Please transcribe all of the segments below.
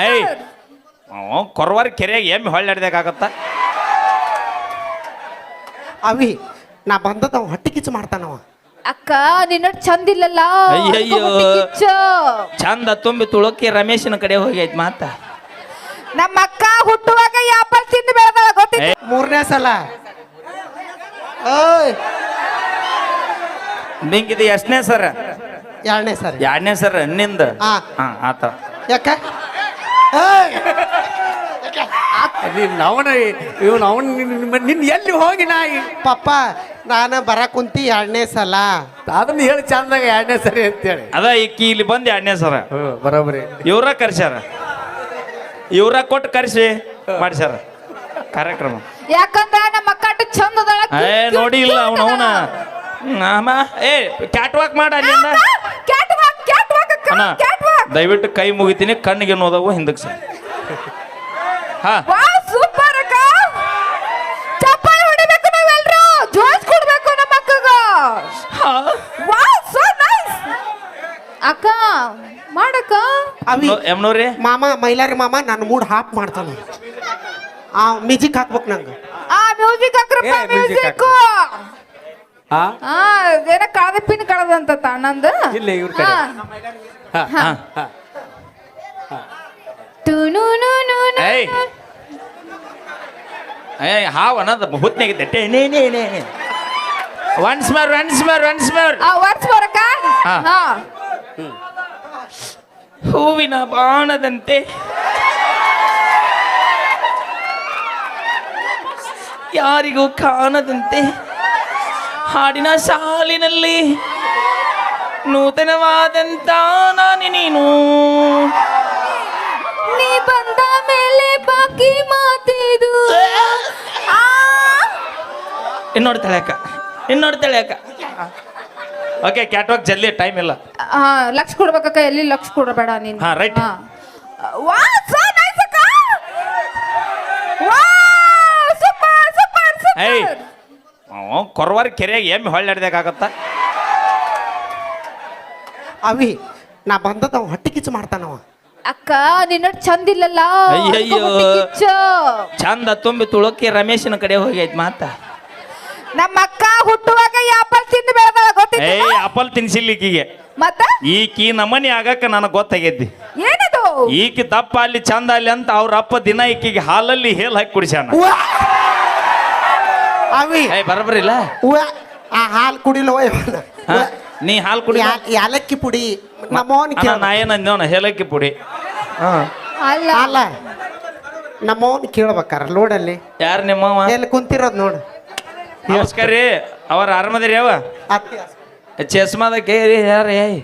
ಏಯ್ ಅವ ಕೊರವಾರ ಕೆರೆಯಾಗ ಎಮ್ಮೆ ಹೊಳ್ಳಾಡ್ದಾಗತ್ತ ಅವಿ ನಾ ಬಂದದ ಅವ ಹೊಟ್ಟೆ ಕಿಚ್ಚು ಮಾಡ್ತಾನವ ಅಕ್ಕ ನಿನ್ನ ಚಂದ ಇಲ್ಲಲ್ಲ? ಅಯ್ಯಯ್ಯೋ. ಅದಕ್ಕೆ ಹೊಟ್ಟೆ ಕಿಚ್ಚು. ಚಂದ ತುಂಬಿ ತುಳಕಿ ರಮೇಶನ ಕಡೆ ಹೋಗೈತ್ ಮಾತ. ನಮ್ಮ ಅಕ್ಕ ಹುಟ್ಟುವಾಗ ಯಾಪಲ್ ತಿಂದು ಬೆಳೆದಾಳ ಗೊತ್ತಿತ್ತು ಏ ಮೂರನೇ ಸಲ. ಓಯ್. ನಿಂಗಿದು ಎಷ್ಟನೇ ಸರ್? ಎರಡನೇ ಸರ್. ಎರಡನೇ ಸರ್ನಿಂದ? ಹಾ. ಹಾ ಆತ. ಯಾಕ? ಅವನ ಇವನು ಅವನ್ ನಿನ್ನ ಎಲ್ಲಿ ಹೋಗಿ ನಾ ಪಪ್ಪ ನಾನು ಬರ ಕುಂತಿ ಎರಡನೇ ಸಲ. ಅದನ್ನ ಹೇಳಿ ಚಂದಾಗ ಎರಡನೇ ಸರಿ ಅಂತೇಳಿ. ಅದ ಈಕಿ ಇಲ್ಲಿ ಬಂದು ಎರಡನೇ ಸರ. ಬರೋಬ್ರಿ ಬರೋಬರಿ. ಇವ್ರ ಕರ್ಸ್ಯಾರ. ಇವ್ರ ಕೊಟ್ಟು ಕರ್ಸಿ ಮಾಡ್ಸ್ಯಾರ. ಕಾರ್ಯಕ್ರಮ. ಯಾಕಂದ್ರ ನಮ್ಮ ಕಟ್ಟ ಚಂದ ಏ ನೋಡಿ ಇಲ್ಲ ಅವನ ಅವನ. ಅಮ್ಮ ಏ ಕ್ಯಾಟ್ ವಾಕ್ ಮಾಡ ಅಲ್ಲಿಂದ. ಕ್ಯಾಟ್ ವಾಕ್ ಕ್ಯಾಟ್ ವಾಕ್ ಅಣ್ಣ ಕ್ಯಾಟ್ ವಾಕ್ ದಯವಿಟ್ಟು ಕೈ ಮುಗಿತೀನಿ ಕಣ್ಣಿಗೆ ನೋದವು ಹಿಂದಕ್ಕೆ ಸರ್. ಹಾ. ವಾ ಸೂಪರ್ ಅಕ್ಕ. ಚಪ್ಪಾಳೆ ಹೊಡಿಬೇಕು ನಾವೆಲ್ರು. ಜೋಶ್ ಕೊಡ್ಬೇಕು ನಮ್ಮ ಅಕ್ಕಗ. ಹಾ. ವಾ ಸೋ ನೈಸ್ ಅಕ್ಕ ಮಾಡಕ್ಕ? ಅವಿ ಎಮ್ನೋರಿ ಮಾಮ ಮೈಲಾರಿ ಮಾಮ ನನ್ನ ಮೂಡ್ ಹಾಪ್ ಮಾಡ್ತಾನ. ಆ ಮ್ಯೂಸಿಕ್ ಹಾಕ್ಬೇಕು ನಂಗೆ. ಆ ಮ್ಯೂಸಿಕ್ ಹಾಕ್ರಪ್ಪ ಮ್ಯೂಸಿಕ್ ಹಾ ಆ? ಏನ ಕಳದ ಪಿನ್ ಕಳದಂತ ಅಣ್ಣಂದು ಇಲ್ಲ, ಇವ್ರ ಕಡೆ. ಏಯ್. ಏಯ್ ಹಾವ್ ಅನ್ನೋದು ಹುತ್ನಾಗಿದ್ದೆ ಟೇ ನೇ ನೇ ನೇ once more once more once more ಹಾ. ಹಾ. ಹೂವಿನ ಬಾಣದಂತೆ. ಯಾರಿಗೂ ಕಾಣದಂತೆ. ಹಾಡಿನ ಸಾಲಿನಲ್ಲಿ. ನೂತನವಾದಂತ ನಾನಿ. ನೀನು ನೀ ಬಂದ ಮೇಲೆ ಬಾಕಿ ಮಾತಿದು. ಇನ್ನೋಡ್ತಾಳೆ ಅಕ್ಕ ಇನ್ನೋಡ್ತಾಳೆ ಅಕ್ಕ ಓಕೆ ಕ್ಯಾಟ್ವಾಕ್ ಜಲ್ದಿ ಟೈಮ್ ಇಲ್ಲ. ಹಾ ಲಕ್ಷ ಕೊಡ್ಬೇಕಕ್ಕ ಎಲ್ಲಿ ಲಕ್ಷ ಕೊಡಬೇಡ ನೀನು. ಹಾ, ರೈಟ್ ವಾ ಸೋ ನೈಸ್ ಅಕ್ಕ. ವಾ ಸೂಪರ್ ಸೂಪರ್ ಏಯ್ ಸೂಪರ್ ಅವ ಕೊರವಾರ ಕೆರೆಯಾಗ ಎಮ್ಮೆ ಹೊಳ್ಳಾಡ್ದಾಗತ್ತ ಅವಿ ನಾ ಬಂದದ ಹೊಟ್ಟೆ ಕಿಚ್ಚು ಮಾಡ್ತಾನವ ಅಕ್ಕ ನಿನ್ನ ಚಂದ ಇಲ್ಲಲ್ಲ? ಅಯ್ಯಯ್ಯೋ. ಹೊಟ್ಟೆ ಕಿಚ್ಚು. ಚಂದ ತುಂಬಿ ತುಳಕಿ ರಮೇಶನ ಕಡೆ ಹೋಗೈತ್ ಮಾತ. ನಮ್ಮ ಅಕ್ಕ ಹುಟ್ಟುವಾಗ ಯಾಪಲ್ ತಿಂದು ಬೆಳೆದಾಳ ಗೊತ್ತಿತ್ತು? ಏಯ್ ಅಪಲ್ ತಿನ್ಸಿಲ್ಲ ಈಕಿಗೆ ಮತ್ತ? ಈಕಿ ನಮನಿ ಆಗಕ್ಕ ನನಗೆ ಗೊತ್ತಾಗೈತಿ. ಏನದು? ಈಕಿ ದಪ್ಪ ಅಲ್ಲಿ ಚಂದ ಅಲ್ಲಿ ಅಂತ ಅವ್ರ ಅಪ್ಪ ದಿನ ಈಕಿಗೆ ಹಾಲಲ್ಲಿ ಹೇಲ್ ಹಾಕಿ ಕುಡಿಸ್ಯಾನ. ಉವ್ವ! ಅವಿ. ಏಯ್ ಬರಬರಿಲ್ಲ? ಉವ್ವ! ಆ ಹಾಲು ಕುಡಿಲ್ಲ ಹಾ? ನೀ ಹಾಲು ಕುಡಿ ಯಾಲಕ್ಕಿ ಪುಡಿ ನಮ್ಮವನ್ ಕೇಳ ನಾ ಏನಂದೇವನ ಹೇಲಕ್ಕಿ ಪುಡಿ. ಅಲ್ಲ. ಅಲ್ಲ. ನಮ್ಮವನ್ ಕೇಳ್ಬೇಕಾರ ಲೋಡಲ್ಲಿ. ಯಾರು ನಿಮ್ಮವ ಎಲ್ಲಿ ಕುಂತಿರೋದು ನೋಡು. ನಮಸ್ಕಾರ ರೀ. ಅವ್ರ ಆರಾಮದಿರಿ ಯಾವ ಅತ್ತಿ ಚಸ್ಮಾದ ಕೇರಿ ಯಾರ ಏಯ್.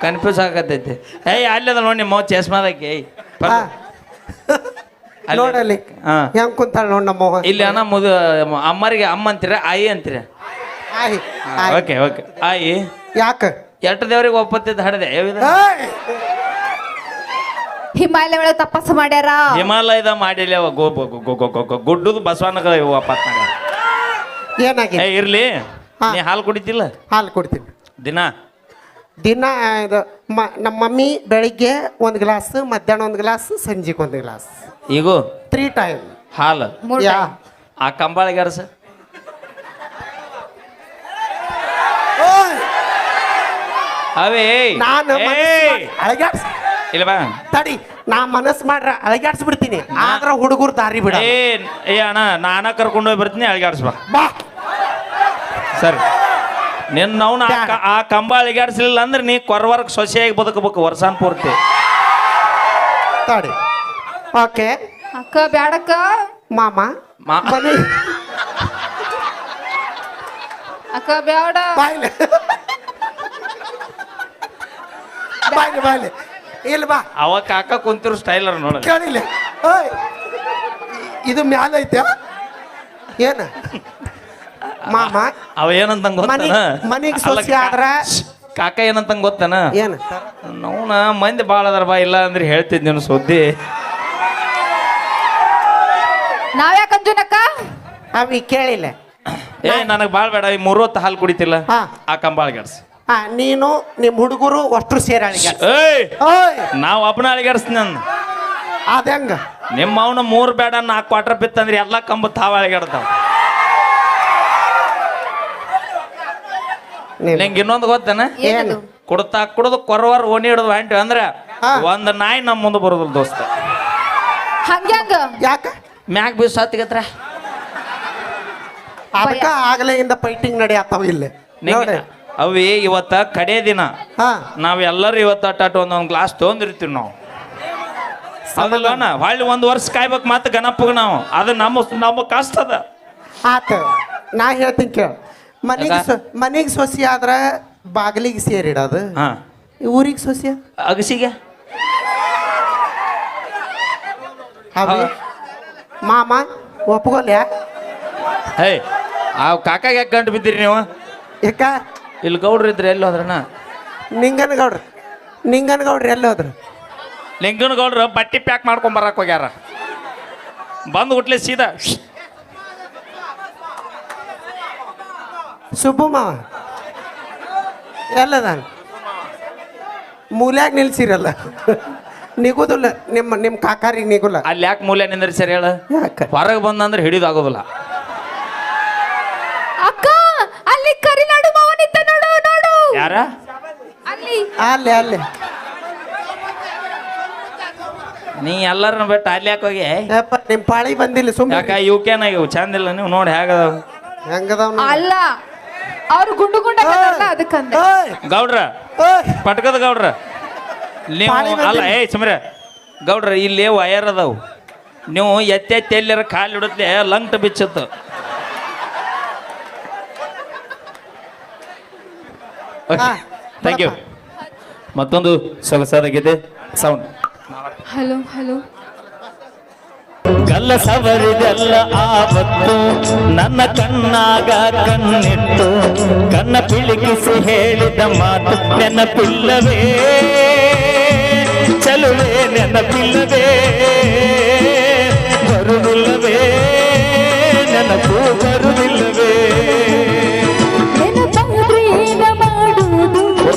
ಕನ್ಫ್ಯೂಸ್ ಆಗತೈತಿ ಏಯ್ ಅಲ್ಲದ ನೋಡಿ ನಿಮ್ಮ ಚಸ್ಮಾದ ಕೇಯ್. ಹಾ. ಅಲ್ಲಿ- ನೋಡಲ್ಲಿ ಹಾ. ಹೆಂಗ್ ಕುಂತಾಳ ನೋಡ್ ನಮ್ಮವ್ವ? ಇಲ್ಲಿ ಅಣ್ಣ ಮುದು ಅಮ್ಮರಿಗೆ ಅಮ್ಮ ಅಂತೀರ ಆಯಿ ಅಂತೀರ? ಆಯ್. Okay okay. ಆಯಿ. ಯಾಕ? ಎಷ್ಟು ದೇವ್ರಿಗೆ ಒಪ್ಪತ್ತಿದ್ದು ಹಡದೆ! ಹಿಮಾಲಯ ಒಳಗೆ ತಪಸ್ಸು ಮಾಡ್ಯಾರ? ಹಿಮಾಲಯದ ಮಾಡಿಲ್ಲ ಅವ ಗೋ ಗೋ- ಗೋ- ಗೋ- ಗೋ- ಗೋ- ಗೋ- ಗುಡ್ಡದ ಬಸವನಗ ವಾಪಸ್ ಮಾಡ್ಯಾರ. ಏ ಇರ್ಲಿ. ಹಾ. ನೀ ಹಾಲು ಕುಡಿತಿಲ್ಲ? ಹಾಲು ಕೊಡ್ತೀನಿ. ದಿನ? ದಿನ ಇದು ಮ- ನಮ್ಮ ಮಮ್ಮಿ ಬೆಳಿಗ್ಗೆ ಒಂದು ಗ್ಲಾಸ್ ಮಧ್ಯಾಹ್ನ ಒಂದು ಗ್ಲಾಸ್ ಸಂಜೆಗೆ ಒಂದು ಗ್ಲಾಸ್. ಈಗೂ? ತ್ರೀ ಟೈಮ್ ಹಾಲು. ಮೂರ್ ಯಾ. ಆ ಕಂಬಾಳಿಗೆ ಅವೇ. ನಾನು! ಅಳಗ್ಯಾಡ್ಸ್ ಇಲ್ಲ ಬಾ. ತಡಿ ನಾ ಮನಸ್ಸು ಮಾಡ್ರ ಅಳಗ್ಯಾಡ್ಸ್ಬಿಡ್ತೀನಿ. ಆದ್ರ ಹುಡುಗರು ದಾರಿ ಬಿಡ ಏ ಏ ಅಣ್ಣ ನಾನ ಕರ್ಕೊಂಡು ಹೋಗಿ ಬರ್ತೀನಿ ಅಳಿಗಾಡ್ಸ್ಬಾ ಬಾ. ಸರಿ. ನಿನ್ನ ಅವ್ನ ಆ ಕಂಬ ಅಳಿಗಾಡ್ಸ್ಲಿಲ್ಲ ಅಂದ್ರೆ ನೀ ಕೊರವರ್ಗ ಸೊಸೆಯಾಗಿ ಬದುಕಬೇಕು ವರ್ಷಾನ್ ಪೂರ್ತಿ. ತಡಿ. ಓಕೆ. ಅಕ್ಕ ಬ್ಯಾಡಕ್ಕ. ಮಾಮ. ಮಾ- ಅಕ್ಕ ಬ್ಯಾಡ. ಬಾಯ್ಲೆ. ಬಾಯ್ಲೆ. ಬಾಯಿ ಇಲ್ಲ ಬಾ. ಅವ ಕಾಕ ಕುಂತಿರು ಸ್ಟೈಲರ್ ನೋಡ ಕೇಳಿಲ್ಲ. ಓಯ್. ಇದು ಮ್ಯಾಲ ಐತೆ ಏನ? ಮಾಮ? ಅವ ಏನಂತ ಗೊತ್ತಾನ? ಮನಿಗೆ ಮನಿಗ್ ಸೊಸೆ ಆದ್ರ- ಕಾಕ ಏನಂತ ಗೊತ್ತನ? ಏನ? ನೋಣ ಮಂದಿ ಭಾಳ ಅದಾರ ಬಾ ಇಲ್ಲ ಅಂದ್ರೆ ಹೇಳ್ತಿದ್ ನೀನು ಸುದ್ದಿ. ನಾವ್ಯಾಕ ಅಂಜುನಕ್ಕ? ಅವಿ ಕೇಳಿಲ್ಲ. ಏ ನನಗೆ ಭಾಳ ಬೇಡ ಈ ಮೂರು ಹೊತ್ತು ಹಾಲು ಕುಡಿತಿಲ್ಲ. ಹಾ. ಆ ಕಂಬಾಳ್ ಅಳಿಗಾಡ್ಸಿ ಆ ನೀನು ನಿಮ್ಮ ಹುಡುಗರು ಅಷ್ಟು ಸೇರಿ ಅಳಿಗಾಡ್ಸ ಏಯ್! ಓಯ್! ನಾವು ಒಬ್ಬನ ಅಳಿಗಾಡ್ಸ್ತೀನಿ ಅದಂಗ ನಿಮ್ಮ ಅವನ ಮೂರು ಬೇಡ ನಾಲ್ಕು ಕ್ವಾರ್ಟರ್ ಬಿತ್ತಂದ್ರೆ ಎಲ್ಲ ಕಂಬ ತಾವ ಅಳಿಗಾಡ್ತಾವ ನಿಂಗೆ ಇನ್ನೊಂದು ಗೊತ್ತೇನ? ಏನು? ಕುಡ್ತಾ ಕುಡ್ದು ಕೊರವಾರ ಓಣಿ ಹಿಡಿದು ಹೊಂಟಿವಿ ಅಂದ್ರೆ ಹಾ. ಒಂದು ನಾಯಿ ನಮ್ಮ ಮುಂದೆ ಬರೋದಿಲ್ಲ ದೋಸ್ತ. ಹಂಗ್ಯಾಂಗ ಯಾಕ? ಮ್ಯಾಗ ಬೀಸ್ ಹತ್ತಿಗತ್ರ. ಆಗಲೇ ಇಂದ ಫೈಟಿಂಗ್ ನಡೆಯತ್ತಾವ ಇಲ್ಲಿ. ನೋಡಿ. ಅವಿ ಇವತ್ತ ಕಡೆ ದಿನ. ಹಾ. ನಾವೆಲ್ಲರೂ ಇವತ್ತ ಅಟ್ಟಾಟ ಒಂದೊಂದು ಗ್ಲಾಸ್ ತೊಗೊಂಡಿರ್ತೀವಿ ನಾವು. ಹೌದಲ್ವನ ಹೊಳ್ಳಿ ಒಂದು ವರ್ಷ ಕಾಯ್ಬೇಕು ಮತ್ತೆ ಗಣಪಗೆ ನಾವು. ಅದು ನಮ್ಮ ನಮ್ಮ ಕಷ್ಟ ಅದ. ಆತ ನಾ ಹೇಳ್ತೀನಿ ಕೇಳ. ಮನೆಗೆ? ಸೊ ಮನೆಗೆ ಸೊಸಿ ಆದ್ರ ಬಾಗಿಲಿಗೆ ಸೇರಿಡೋದು. ಹಾ. ಊರಿಗೆ ಸೊಸಿ? ಅಗಸಿಗೆ? ಅವಿ ಮಾಮ ಒಪ್ಕೊಲ್ಯಾ ಹೇ ಆ ಕಾಕಾಗ ಯಾಕೆ ಗಂಟು ಬಿದ್ದೀರಿ ನೀವು? ಯಾಕ? ಇಲ್ಲಿ ಗೌಡ್ರು ಇದ್ರೆ ಎಲ್ಲಿ ಹೋದ್ರಣ್ಣ? ನಿಂಗನಗೌಡ್ರಿ ನಿಂಗನಗೌಡ್ರಿ ಎಲ್ಲಿ ಹೋದ್ರು? ಲಿಂಗನ ಗೌಡ್ರು ಬಟ್ಟೆ ಪ್ಯಾಕ್ ಮಾಡ್ಕೊಂಡ್ ಬರಕ್ ಹೋಗ್ಯಾರ. ಬಂದು ಹುಟ್ಲೆ ಸೀದಾ. ಶ್ಶ್. ಸುಬ್ಬು ಮಾವ. ಎಲ್ಲದಾನ? ಮೂಲ್ಯಾಗ ನಿಲ್ಸಿರಲ್ಲ. ನಿಗುದಿಲ್ಲ ನಿಮ್ಮ ನಿಮ್ಮ ಕಾಕಾರಿಗೆ ನಿಗುಲ್ಲ. ಅಲ್ಲಿ ಯಾಕೆ ಮೂಲೆ ನಿಂದ್ರಿ ಸರಿ ಹೇಳ? ಯಾಕ? ಹೊರಗೆ ಬಂದಂದ್ರೆ ಹಿಡಿದು ಆಗೋದಿಲ್ಲ ಅಕ್ಕ ಅಲ್ಲಿ ಕರಿನಾಡು ಮಾವನಿದ್ದ ನೋಡು ನೋಡು ಯಾರ? ಅಲ್ಲಿ. ಅಲ್ಲಿ ಅಲ್ಲೇ. ನೀ ಎಲ್ಲರನ್ನ ಬಿಟ್ಟು ಅಲ್ಲಿ ಯಾಕೆ ಹೋಗಿ? ಯಪ್ಪ ನಿಮ್ಮ ಪಾಳಿ ಬಂದಿಲ್ಲ ಯಾಕ ಸುಮ್ಮನೆ ಇವ್ಕೇನ ಇವು? ಚಂದಿಲ್ಲ ನೀವು ನೋಡಿ ಹೇಗದಾವ? ಹೆಂಗದಾವ್ ಅಲ್ಲ ಅವ್ರು ಗುಂಡು ಗುಂಡ ಅದಕ್ಕಂದೆ. ಓಯ್ ಗೌಡ್ರ ಓಯ್ ಪಟ್ಕದ ಗೌಡ್ರ. ನೀವು ಪಾಳಿ ಬಂದಿಲ್ಲ. ಅಲ್ಲ ಏಯ್ ಸುಮ್ರೆ ಗೌಡ್ರ ಇಲ್ಲಿ ವಯರ್ ಅದಾವು. ನೀವು ಎತ್ತೆತ್ತೆ ಎಲ್ಲಿರ ಎಲ್ಲರ ಕಾಲು ಇಡುತ್ತೆ ಲಂಗ್ಟ್ ಬಿಚ್ಚತ್ತು. ಹಾ, ಥ್ಯಾಂಕ್ ಯು ಮತ್ತೊಂದು ಸೊಗಸಾದ ಗೀತೆ ಸೌಂಡ್ ಹಲೋ ಹಲೋ. ಗಲ್ಲ ಸವರಿದೆಲ್ಲ ಆವತ್ತು ನನ್ನ ಕಣ್ಣಾಗ ಕಣ್ಣಿಟ್ಟು ಕಣ್ಣ ಪಿಳಿಗಿಸಿ ಹೇಳಿದ ಮಾತು ನೆನಪಿಲ್ಲವೇ? ಚಲುವೆ ನೆನಪಿಲ್ಲವೇ? ಬರುವುದಿಲ್ಲವೇ? ನೆನಪು ಬರುವುದಿಲ್ಲವೇ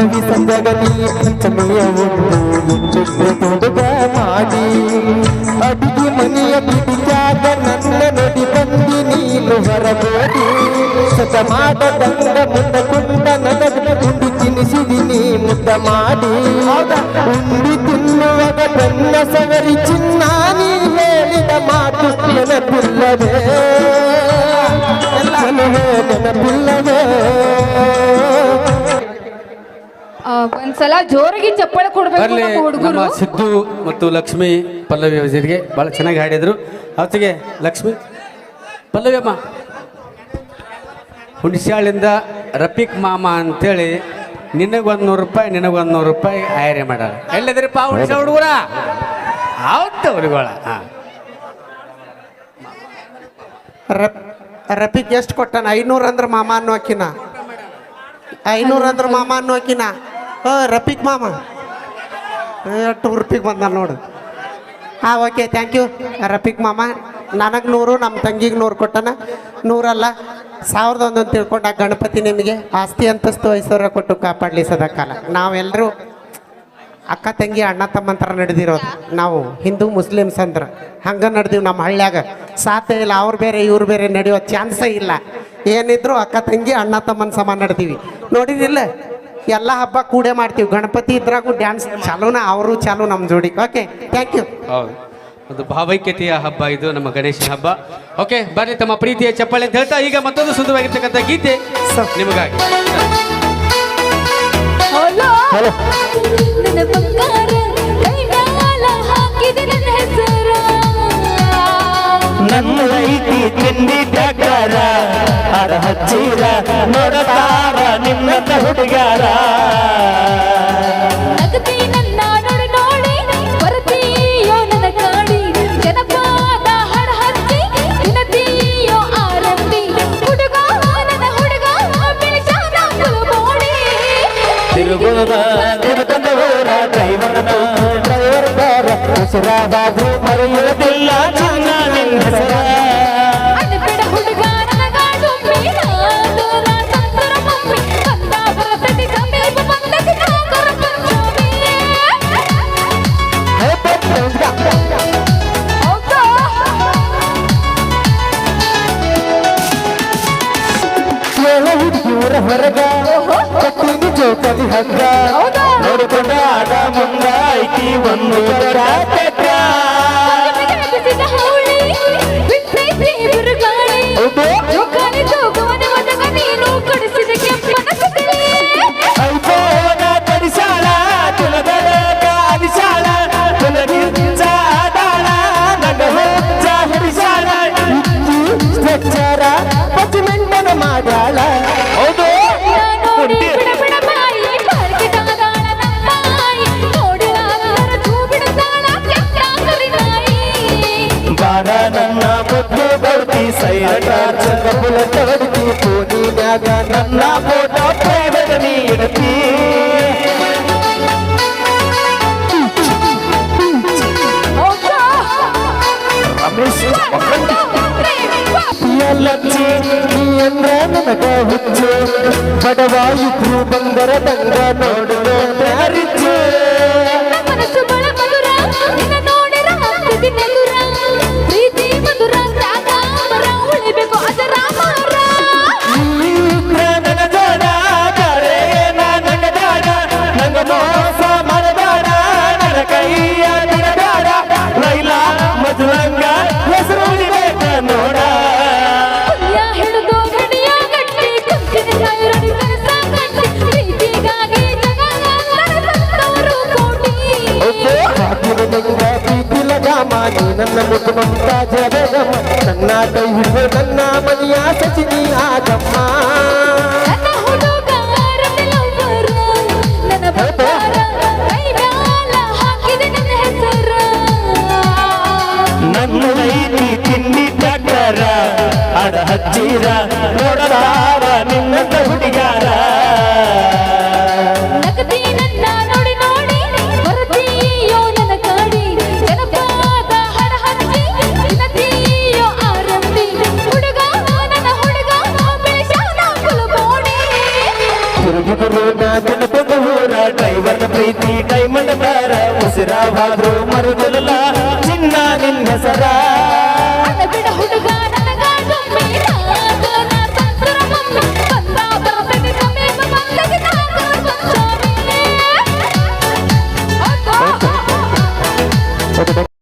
ಗಾಡಿ ಬಣವಿ ಸಂಜಗಲಿ ಪಂಚಮಿಯ ಒಂದು ತೊಡುಗ ಮಾಡಿ. ಅಡಿಗೆ ಮನೆಯ ಬಿಡಿಯಾದ ನನ್ನ ನಡಿ ಬಂದಿ ನೀನು ಹೊರಬೋದಿ ಸತ ಮಾಡದಂಗ ಮುಂದ ಕುಂಡ ನನಗ ಕುಂಡು ತಿನಿಸಿದಿ ನೀ ಮುದ್ದ ಮಾಡಿ. ಉಂಡಿ ತಿನ್ನುವಾಗ ಬೆನ್ನ ಸವರಿ ಚಿನ್ನ ನೀ ಹೇಳಿದ ಮಾತು ನೆನಪಿಲ್ಲವೇ? ನೆನಪಿಲ್ಲವೇ? ಒಂದ್ಸಲ ಜೋರಾಗಿ ಚಪ್ಪಾಳೆ ಕೊಡ್ಬೇಕು ಬರ್ಲಿ ನಮ್ಮ ನಮ್ಮ ಸಿದ್ದು ಮತ್ತು ಲಕ್ಷ್ಮಿ ಪಲ್ಲವಿ ಅವರಿಗೆ ಭಾಳ ಚೆನ್ನಾಗಿ ಹಾಡಿದ್ರು. ಅವತ್ತಿಗೆ ಲಕ್ಷ್ಮಿ ಪಲ್ಲವಿ ಅಮ್ಮ. ಹುಣಸ್ಯಾಳಿಂದ ರಫೀಕ್ ಮಾಮ ಅಂತೇಳಿ ನಿನಗೊಂದು ನೂರು ರೂಪಾಯಿ ನಿನಗೊಂದು ನೂರು ರೂಪಾಯಿ ಆಯ್ರೆ ಮಾಡ್ಯಾರ. ಎಲ್ಲಿದ್ರಿಪ್ಪ ಹುಣಸ್ಯ ಹುಡುಗರ? ಆವತ್ತು ಹುಡುಗಳ ಹಾಂ. ರಪ್ ರಫಿಕ್ ಎಷ್ಟು ಕೊಟ್ಟಾನ? ಐನೂರು ಅಂದ್ರೆ ಮಾಮ ಅನ್ನೋಕಿನ ಐನೂರು ಅಂದ್ರೆ ಮಾಮ ಅನ್ನೋಕಿನ ರಫಿಕ್ ಮಾಮ. ಎಷ್ಟು ರುಪಿಗೆ ಬಂದ ನೋಡು. ಹಾಂ ಓಕೆ ಥ್ಯಾಂಕ್ ಯು ರಪಿಕ್ ಮಾಮ, ನನಗೆ ನೂರು ನಮ್ಮ ತಂಗಿಗೆ ನೂರು ಕೊಟ್ಟನ. ನೂರಲ್ಲ, ಸಾವಿರದ ಒಂದೊಂದು ತಿಳ್ಕೊಂಡ ಗಣಪತಿ ನಿಮಗೆ ಆಸ್ತಿ ಅಂತಸ್ತು ಐಶ್ವರ್ಯ ಕೊಟ್ಟು ಕಾಪಾಡಲಿ ಸದಾಕಾಲ. ನಾವೆಲ್ಲರೂ ಅಕ್ಕ, ತಂಗಿ, ಅಣ್ಣ ತಮ್ಮಂತರ ನಡೆದಿರೋದು. ನಾವು ಹಿಂದೂ ಮುಸ್ಲಿಮ್ಸ್ ಅಂದ್ರೆ ಹಂಗೆ ನಡೆದೀವಿ ನಮ್ಮ ಹಳ್ಳ್ಯಾಗ. ಸಾಧ್ಯ ಇಲ್ಲ, ಅವ್ರು ಬೇರೆ, ಇವ್ರು ಬೇರೆ ನಡೆಯೋ ಚಾನ್ಸೇ ಇಲ್ಲ. ಏನಿದ್ರು ಅಕ್ಕ, ತಂಗಿ, ಅಣ್ಣ, ತಮ್ಮನ ಸಮ ನಡೆದೀವಿ. ನೋಡಿದಿಲ್ಲ ಎಲ್ಲ ಹಬ್ಬ ಕೂಡೆ ಮಾಡ್ತೀವಿ. ಗಣಪತಿ ಇದ್ರಾಗೂ ಡ್ಯಾನ್ಸ್ ಚಾಲೂನ ಅವರು ಚಾಲು ನಮ್ಮ ಜೋಡಿ. ಓಕೆ ಥ್ಯಾಂಕ್ ಯು ಹೌದು. ಒಂದು ಭಾವೈಕ್ಯತೆಯ ಹಬ್ಬ ಇದು ನಮ್ಮ ಗಣೇಶ ಹಬ್ಬ. ಓಕೆ ಬನ್ನಿ ತಮ್ಮ ಪ್ರೀತಿಯ ಚಪ್ಪಾಳೆ ಅಂತ ಹೇಳ್ತಾ ಈಗ ಮತ್ತೊಂದು ಸುಂದರವಾಗಿರ್ತಕ್ಕಂಥ ಗೀತೆ ನಿಮಗಾಗಿ. ಹಲೋ. ನನ್ನ ಬಂಗಾರ ಕೈಗಾಲ ಹಾಕಿದ ನನ್ನ ಹೆಸರ ನನ್ನ ಐತಿ ತಿಂಡಿ ಟಗರ ಹರ ಹಚ್ಚಿರ ನೋಡತಾರ ನಿನ್ನ ಹುಡುಗಾರ ತಿರುಗುವ ತಿರುಗಂದ ಹೋರ ಡ್ರೈವರ್ ಡ್ರೈವರ್ ಬಾರ ಉಸಿರಾದ Saya. ಸೈರಟಾರ್ಚಕ ಪುಲಟ ಹೊಡಿತಿ ಪೋನಿನ್ಯಾಗ ನನ್ನ ಫೋಟೋ ಪ್ರೈವೇಟ್ ನೀ ಇಡತಿ ಲಕ್ಷ್ಮಿ ನೀ ಅಂದ್ರ ನನಗ ಹುಚ್ಚು ಬಡವಾಯಿತ್ರು ಬಂದರ ತಂಗ ನೋಡು ನೋಡ್ಯಾರಿಚ್ಚು ನನ್ನ ಮುದ್ದು ಮಮತಾಜ ಬೇಗಮ್ಮ ನನ್ನ ಕೈ ಹಿಡಿದು ನನ್ನ ಮನೆಯ ಸಚಿನಿ ಆಗಮ್ಮ ನನ್ನ ತಿನ್ನಿ ತಟ್ಟರ ಅಡ ಹಚ್ಚಿರ ಮುಗುರು ನಾಥನ ಹೋರ ಡ್ರೈವರ್ ಪ್ರೀತಿ ಡೈಮಂಡ್ ಬಾರ ಉಸಿರಾವಾದ್ರು ಮರುಗಲಲ್ಲ